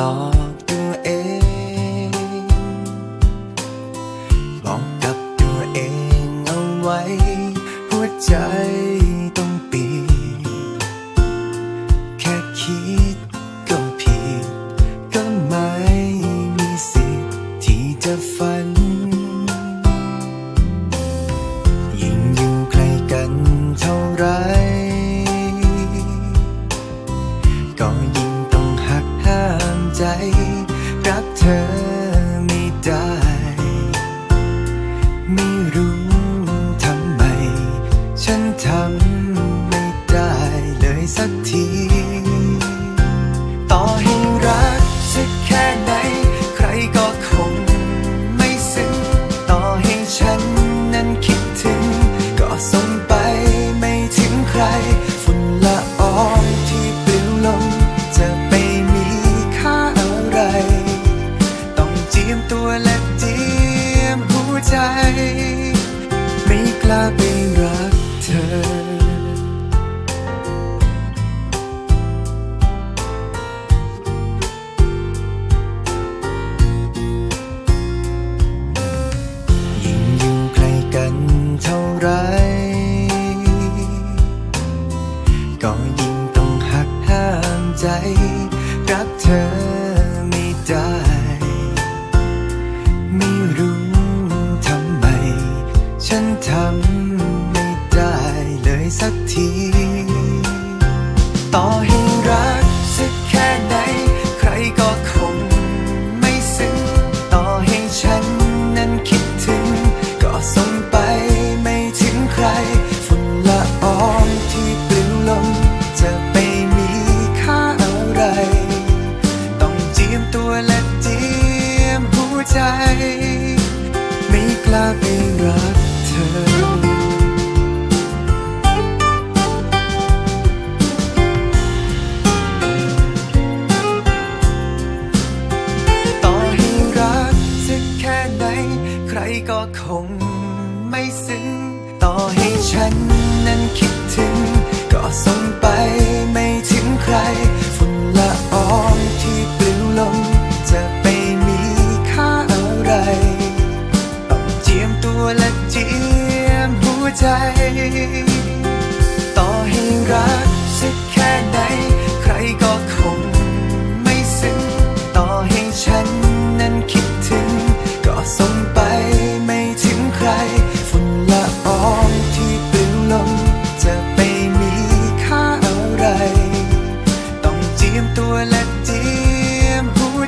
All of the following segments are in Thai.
ลอกตัวเอง บอกกับตัวเองเอาไว้ หัวใจต้องปิดแค่คิดก็ผิด ก็ไม่มีสิทธิ์ที่จะฝัน ยิ่งอยู่ใกล้กันเท่าไร ก็ยิ่งต้องหักห้า ใจ รักเธอไม่ได้ ไม่รู้ทำไม ฉันทำไม่ได้เลยสักที ใจ ไม่กล้าไปรักเธอยิ่งอยู่ใกล้กันเท่าไรก็ยิ่งต้องหักห้ามใจ รักเธอไม่ได้ ที ต่อให้รักสักแค่ไหน ใครก็คงไม่ซึ้งต่อให้ฉันนั้นคิดถึง ก็ส่งไปไม่ถึงใคร ฝุ่นละอองที่ปลิวลงจะไปมีค่าอะไร ต้องเจียมตัวและเจียมหัวใจ ไม่กล้าไปรัก ก็คงไม่ซึ้ง ต่อให้ฉันนั้นคิดถึง ก็ส่งไปไม่ถึงใคร ฝุ่นละอองที่ปลิวลง จะไปมีค่าอะไร ต้องเจียมตัวและเจียมหัวใจ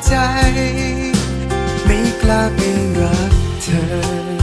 ใจ ไม่กล้าไปรักเธอ